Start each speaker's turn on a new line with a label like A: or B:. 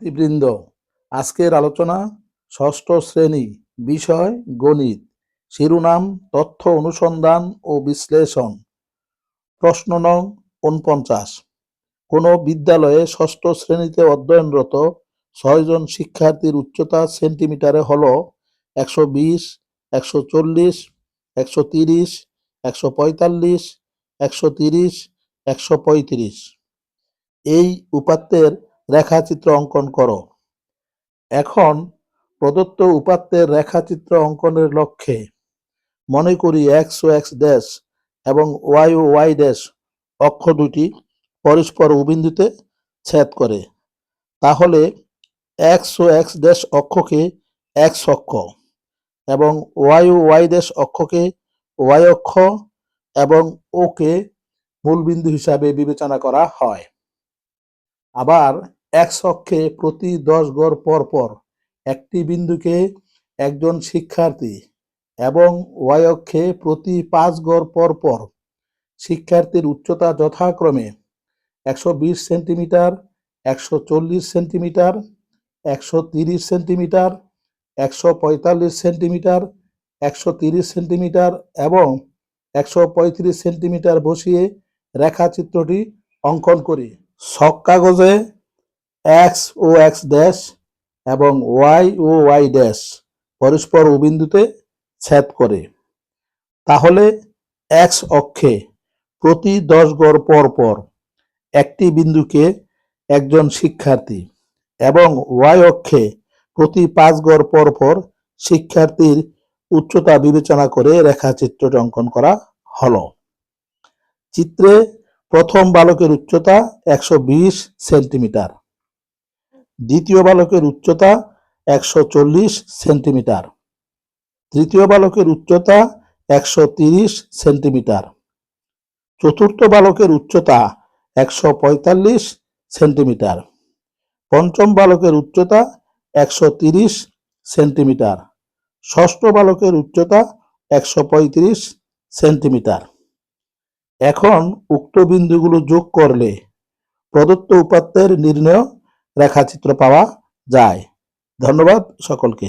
A: শিক্ষার্থীবৃন্দ আজকের আলোচনা ষষ্ঠ শ্রেণি, বিষয় গণিত, শিরোনাম, তথ্য অনুসন্ধান ও বিশ্লেষণ। প্রশ্ন নং উনপঞ্চাশ কোনো বিদ্যালয়ে ষষ্ঠ শ্রেণীতে অধ্যয়নরত ছয়জন শিক্ষার্থীর উচ্চতা সেন্টিমিটারে হল একশো বিশ, একশো চল্লিশ, একশো তিরিশ, একশো পঁয়তাল্লিশ, একশো তিরিশ, একশো পঁয়ত্রিশ। এই উপাত্তের রেখাচিত্র অঙ্কন করো। এখন প্রদত্ত উপাত্তের রেখাচিত্র অঙ্কনের লক্ষ্যে মনে করি এক্স ও এক্স ড্যাশ এবং ওয়াই ও ওয়াই ড্যাশ অক্ষ দুটি পরস্পর উবিন্দুতে ছেদ করে। তাহলে এক্স ও এক্স ড্যাশ অক্ষকে এক্স অক্ষ এবং ওয়াই ও ওয়াই ড্যাশ অক্ষকে ওয়াই অক্ষ এবং ওকে মূলবিন্দু হিসাবে বিবেচনা করা হয়। আবার এক্স অক্ষে প্রতি দশ গড় পর পর একটি বিন্দুকে একজন শিক্ষার্থী এবং ওয়াই অক্ষে প্রতি পাঁচ গড় পর পর শিক্ষার্থীর উচ্চতা যথাক্রমে একশো বিশ সেন্টিমিটার, একশো চল্লিশ সেন্টিমিটার, একশো তিরিশ সেন্টিমিটার, একশো পঁয়তাল্লিশ সেন্টিমিটার, একশো তিরিশ সেন্টিমিটার এবং একশো পঁয়ত্রিশ সেন্টিমিটার বসিয়ে রেখাচিত্রটি অঙ্কন করি। ছক কাগজে এক্স ও এক্স ড্যাশ এবং ওয়াই ও ওয়াই ড্যাশ পরস্পর উবিন্দুতে ছেদ করে। তাহলে এক্স অক্ষে প্রতি দশ গড় পর পর একটি বিন্দুকে একজন শিক্ষার্থী এবং ওয়াই অক্ষে প্রতি পাঁচ গড় পর পর শিক্ষার্থীর উচ্চতা বিবেচনা করে রেখাচিত্রটি অঙ্কন করা হলো। চিত্রে প্রথম বালকের উচ্চতা একশো বিশ সেন্টিমিটার। দ্বিতীয় বালকের উচ্চতা একশো চল্লিশ সেন্টিমিটার। তৃতীয় বালকের উচ্চতা একশো সেন্টিমিটার। চতুর্থ বালকের উচ্চতা একশো পঁয়তাল্লিশ সেন্টিমিটার। পঞ্চম বালকের উচ্চতা একশো সেন্টিমিটার। ষষ্ঠ বালকের উচ্চতা একশো পঁয়ত্রিশ সেন্টিমিটার। এখন উক্ত বিন্দুগুলো যোগ করলে প্রদত্ত উপাত্তের নির্ণয় রেখাচিত্র পাওয়া যায়। ধন্যবাদ সকলকে।